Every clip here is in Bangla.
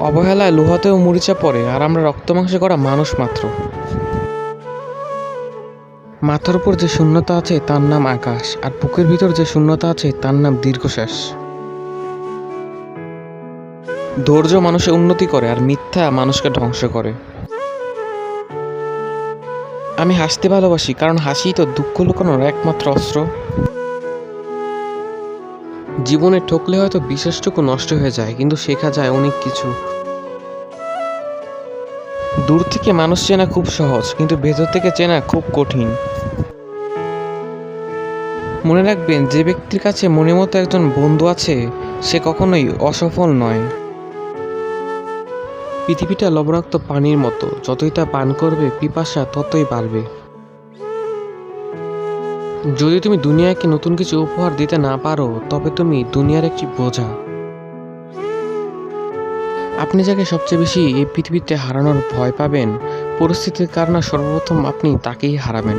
অবহেলায় লোহাতেও মরিচা পড়ে, আর আমরা রক্তমাংসে করা মানুষ মাত্র। মাথার উপর যে শূন্যতা আছে, তার নাম আকাশ, আর বুকের ভিতর যে শূন্যতা আছে, তার নাম দীর্ঘশ্বাস। ধৈর্য মানুষের উন্নতি করে, আর মিথ্যা মানুষকে ধ্বংস করে। আমি হাসতে ভালোবাসি, কারণ হাসি তো দুঃখ লুকানোর একমাত্র অস্ত্র। জীবনে ঠকলে হয়তো বিশেষটুকু নষ্ট হয়ে যায়, কিন্তু শেখা যায় অনেক কিছু। দূর থেকে মানুষ চেনা খুব সহজ, কিন্তু ভেতর থেকে চেনা খুব কঠিন। মনে রাখবেন, যে ব্যক্তির কাছে মনের মতো একজন বন্ধু আছে, সে কখনোই অসফল নয়। পৃথিবীটা লবণাক্ত পানির মতো, যতই তা পান করবে, পিপাসা ততই বাড়বে। যদি তুমি দুনিয়াকে নতুন কিছু উপহার দিতে না পারো, তবে তুমি দুনিয়ার একটি বোঝা। আপনি যাকে সবচেয়ে বেশি এই পৃথিবীতে হারানোর ভয় পাবেন, পরিস্থিতির কারণে সর্বপ্রথম আপনি তাকেই হারাবেন।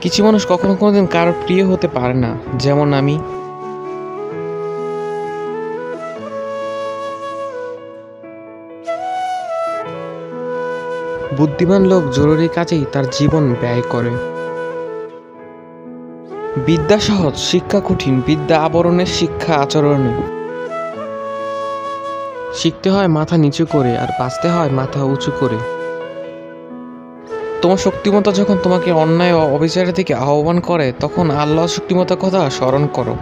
কিছু মানুষ কখনো কোনোদিন কারোর প্রিয় হতে পারে না, যেমন আমি। বুদ্ধিমান লোক জরুরি কাজেই তার জীবন ব্যয় করে। বিদ্যা সহজ শিক্ষা কঠিন, বিদ্যা আবরণের শিক্ষা আচরণে। শিখতে হয় মাথা নিচু করে আর বাঁচতে হয় মাথা উঁচু করে। তোমার শক্তিমতা যখন তোমাকে অন্যায় ও অবিচারের দিকে আহ্বান করে, তখন আল্লাহ শক্তিমত্তার কথা স্মরণ করো।